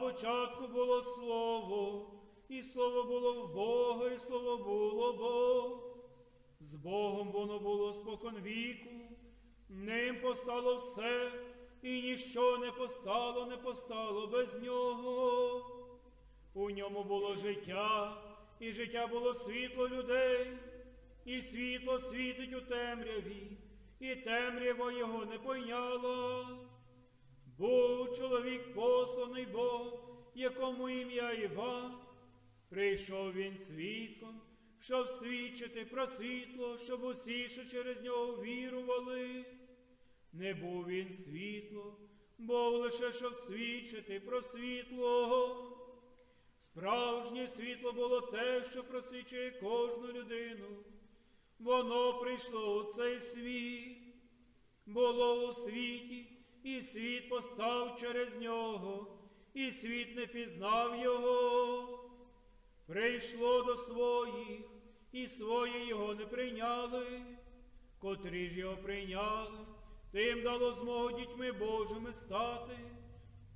початку було Слово, і Слово було в Бога, і Слово було Бог. З Богом воно було спокон віку, ним постало все, і ніщо не постало, не постало без нього. У ньому було життя, і життя було світло людей, і світло світить у темряві, і темрява його не пойняла. Був чоловік посланий Бог, якому ім'я Іван. Прийшов він світлом, щоб свідчити про світло, щоб усі, що через нього вірували. Не був він світло, був лише щоб свідчити про світло. Справжнє світло було те, що просвічує кожну людину. Воно прийшло у цей світ, було у світі, і світ постав через нього, і світ не пізнав його. Прийшло до своїх, і свої його не прийняли, котрі ж його прийняли, тим дало змогу дітьми Божими стати,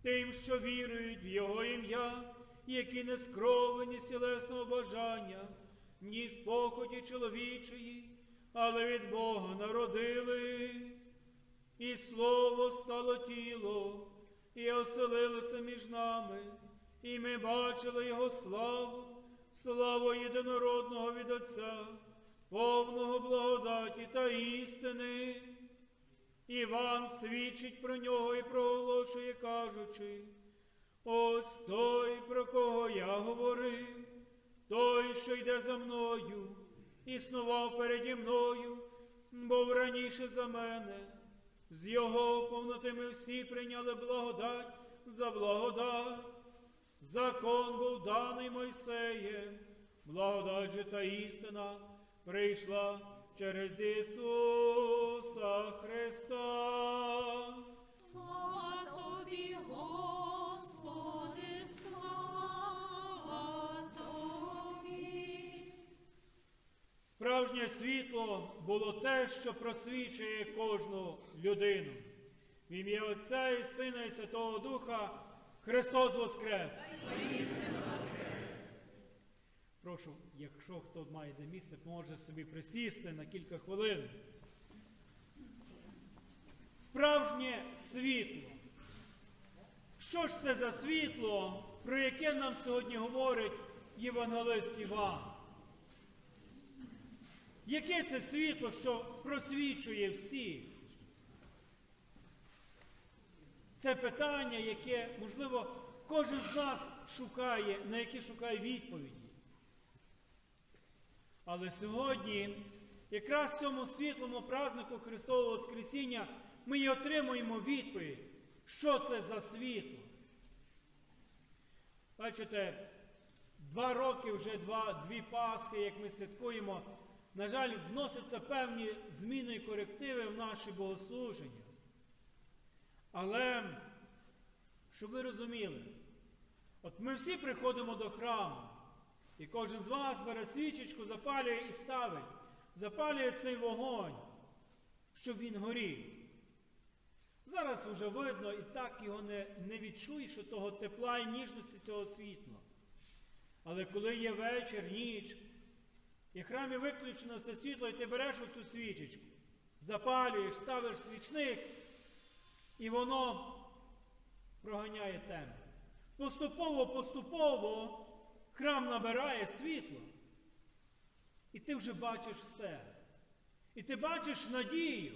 тим, що вірують в Його ім'я, які не скровені сілесного бажання, ні з поході чоловічої, але від Бога народились. І слово стало тіло, і оселилося між нами, і ми бачили Його славу, славу єдинородного від Отця, повного благодаті та істини. Іван свідчить про нього і проголошує, кажучи, ось той, про кого я говорив, той, що йде за мною, існував переді мною, був раніше за мене. З його повноти ми всі прийняли благодать за благодать. Закон був даний Мойсеєм, благодать же та істина прийшла через Ісуса Христа. Слава тобі, Господи, Справжнє світло було те, що просвічує кожну людину. В ім'я Отця і Сина і Святого Духа Христос Воскрес! Прошу, якщо хто має де місце, може собі присісти на кілька хвилин. Справжнє світло. Що ж це за світло, про яке нам сьогодні говорить Євангелист Іван? Яке це світло, що просвічує всіх? Це питання, яке, можливо, кожен з нас шукає, на яке шукає відповіді. Але сьогодні, якраз в цьому світлому празднику Христового Воскресіння, ми і отримуємо відповідь, що це за світло. Бачите, два роки вже два, дві Пасхи, як ми святкуємо, на жаль, вносяться певні зміни і корективи в наші богослуження. Але, щоб ви розуміли, от ми всі приходимо до храму, і кожен з вас бере свічечку, запалює і ставить, запалює цей вогонь, щоб він горів. Зараз вже видно і так його не, не відчуєш того тепла і ніжності цього світла. Але коли є вечір, ніч, і в храмі виключено все світло, і ти береш оцю свічечку, запалюєш, ставиш свічник, і воно проганяє темряву. Поступово, поступово храм набирає світло. І ти вже бачиш все. І ти бачиш надію.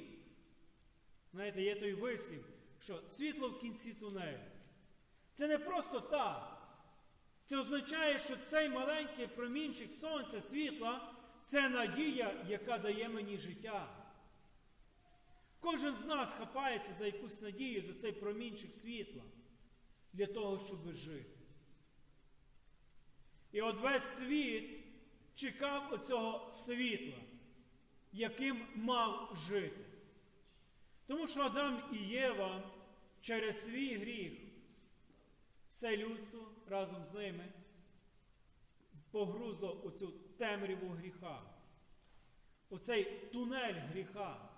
Знаєте, є той вислів, що світло в кінці тунелю. Це не просто так. Це означає, що цей маленький промінчик сонця, світла це надія, яка дає мені життя. Кожен з нас хапається за якусь надію, за цей промінчик світла для того, щоб жити. І от весь світ чекав оцього світла, яким мав жити. Тому що Адам і Єва через свій гріх все людство разом з ними погрузло у цю темряву гріха, оцей тунель гріха.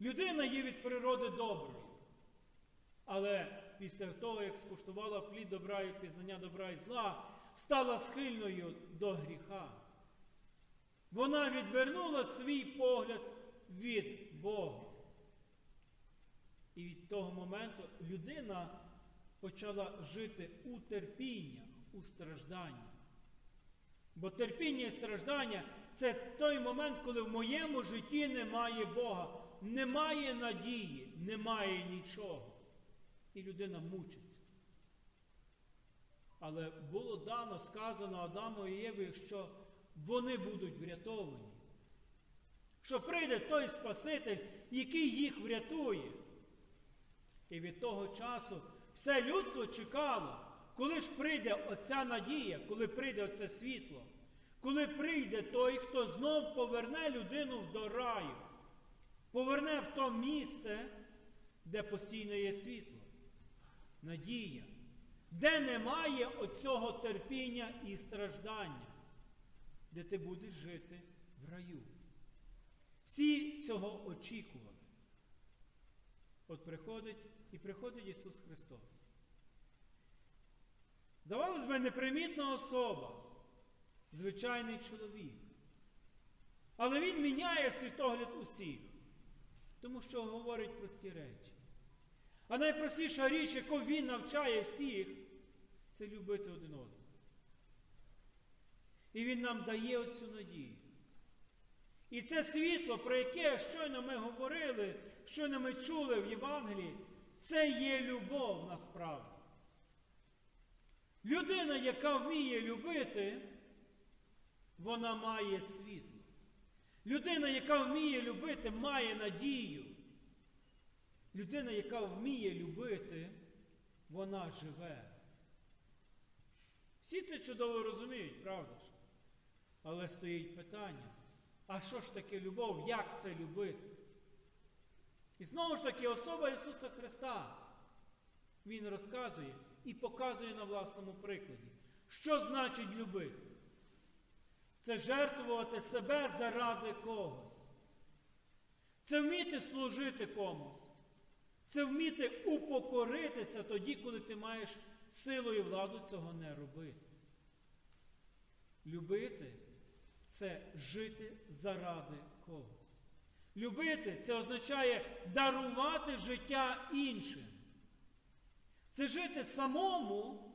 Людина є від природи доброю. Але після того, як скуштувала плід добра і пізнання добра і зла, стала схильною до гріха. Вона відвернула свій погляд від Бога. І від того моменту людина почала жити у терпіннях, у стражданні. Бо терпіння і страждання це той момент, коли в моєму житті немає Бога, немає надії, немає нічого. І людина мучиться. Але було дано сказано Адаму і Єві, що вони будуть врятовані. Що прийде той Спаситель, який їх врятує. І від того часу все людство чекало, коли ж прийде оця надія, коли прийде оце світло, коли прийде той, хто знов поверне людину до раю, поверне в то місце, де постійно є світло, надія, де немає оцього терпіння і страждання, де ти будеш жити в раю. Всі цього очікували. От приходить і приходить Ісус Христос. Здавалось би, непримітна особа, звичайний чоловік. Але Він міняє світогляд усіх, тому що говорить прості речі. А найпростіша річ, яку Він навчає всіх, це любити один одного. І Він нам дає оцю надію. І це світло, про яке щойно ми говорили, щойно ми чули в Євангелії, це є любов насправді. Людина, яка вміє любити, вона має світло. Людина, яка вміє любити, має надію. Людина, яка вміє любити, вона живе. Всі це чудово розуміють, правда ж? Але стоїть питання. А що ж таке любов? Як це любити? І знову ж таки, особа Ісуса Христа. Він розказує і показує на власному прикладі, що значить любити. Це жертвувати себе заради когось. Це вміти служити комусь. Це вміти упокоритися тоді, коли ти маєш силу і владу цього не робити. Любити це жити заради когось. Любити це означає дарувати життя іншим. Це жити самому,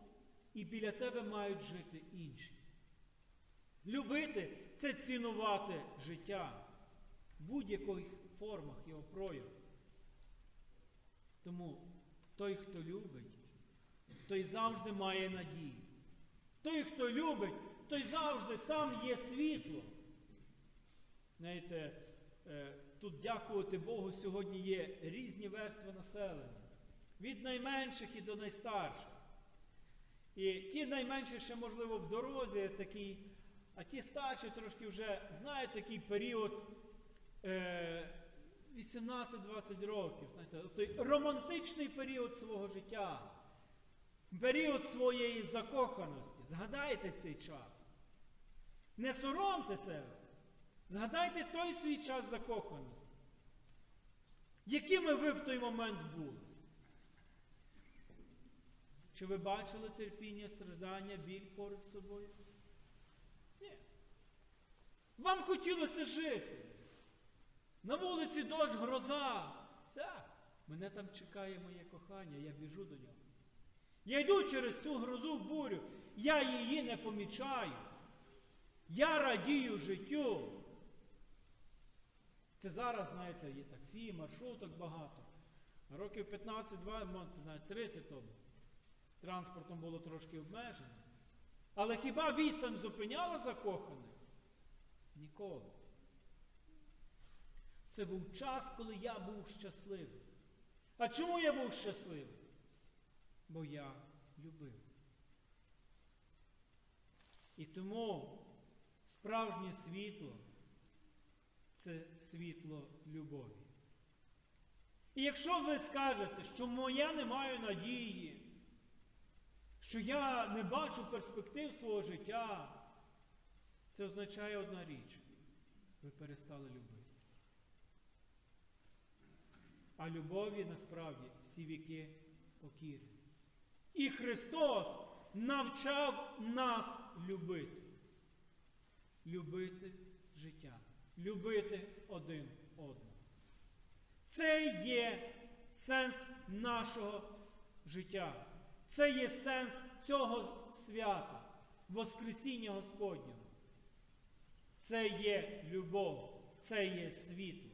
і біля тебе мають жити інші. Любити це цінувати життя в будь-яких формах його прояву. Тому той, хто любить, той завжди має надію. Той, хто любить, той завжди сам є світло. Знаєте, е, тут дякувати Богу, сьогодні є різні верстви населення. Від найменших і до найстарших. І ті найменші ще, можливо, в дорозі такий, а ті старші трошки вже знають такий період е, 18-20 років. Знаєте, той романтичний період свого життя, період своєї закоханості. Згадайте цей час. Не соромте себе. Згадайте той свій час закоханості. Якими ви в той момент були? Чи ви бачили терпіння, страждання, біль поруч з собою? Ні. Вам хотілося жити. На вулиці дощ, гроза. Так, мене там чекає моє кохання, я біжу до нього. Я йду через цю грозу бурю, я її не помічаю. Я радію життю. Це зараз, знаєте, є таксі, маршруток багато. Років 15-20, 30 тому транспортом було трошки обмежено. Але хіба відстань зупиняла закоханих? Ніколи. Це був час, коли я був щасливий. А чому я був щасливий? Бо я любив. І тому справжнє світло це світло любові. І якщо ви скажете, що моя не маю надії, що я не бачу перспектив свого життя, це означає одна річ. Ви перестали любити. А любові насправді всі віки покірні. І Христос навчав нас любити. Любити життя, любити один одного. Це є сенс нашого життя. Це є сенс цього свята, Воскресіння Господнього. Це є любов, це є світло.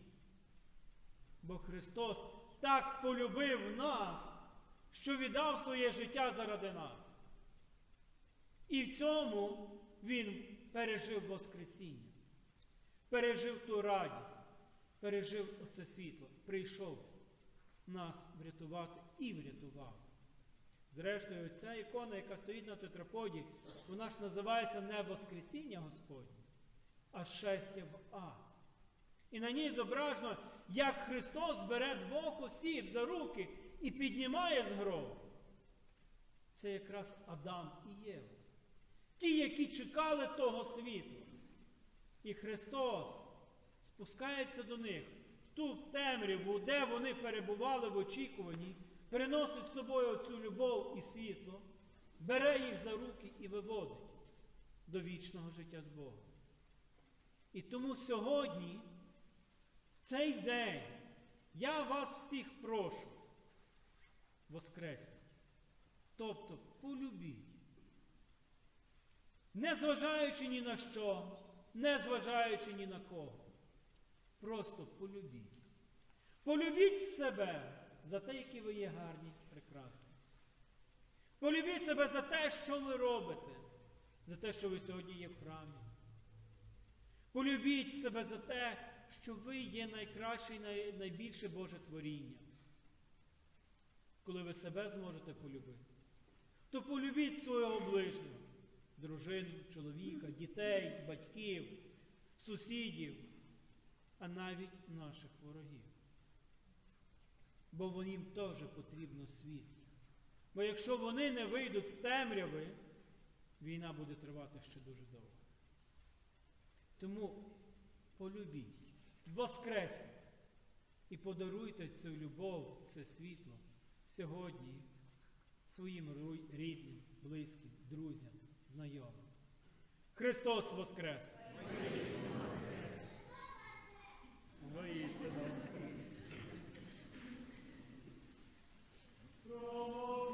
Бо Христос так полюбив нас, що віддав своє життя заради нас. І в цьому Він пережив Воскресіння, пережив ту радість, пережив оце світло, прийшов нас врятувати і врятував. Зрештою, ця ікона, яка стоїть на тетраподі, вона ж називається не Воскресіння Господнє, а шестя в ад. І на ній зображено, як Христос бере двох осіб за руки і піднімає з гробу. Це якраз Адам і Єва. Ті, які чекали того світла. І Христос спускається до них в ту темряву, де вони перебували в очікуванні, переносить з собою цю любов і світло, бере їх за руки і виводить до вічного життя з Богом. І тому сьогодні, в цей день, я вас всіх прошу воскресніть. Тобто полюбіть. Не зважаючи ні на що, не зважаючи ні на кого. Просто полюбіть. Полюбіть себе за те, які ви є гарні, прекрасні. Полюбіть себе за те, що ви робите, за те, що ви сьогодні є в храмі. Полюбіть себе за те, що ви є найкраще і найбільше Боже творіння. Коли ви себе зможете полюбити, то полюбіть свого ближнього, дружину, чоловіка, дітей, батьків, сусідів, а навіть наших ворогів. Бо їм теж потрібно світло. Бо якщо вони не вийдуть з темряви, війна буде тривати ще дуже довго. Тому полюбіть, воскресніть і подаруйте цю любов, це світло сьогодні своїм рідним, близьким, друзям, знайомим. Христос Воскрес! Воскрес! Воскрес!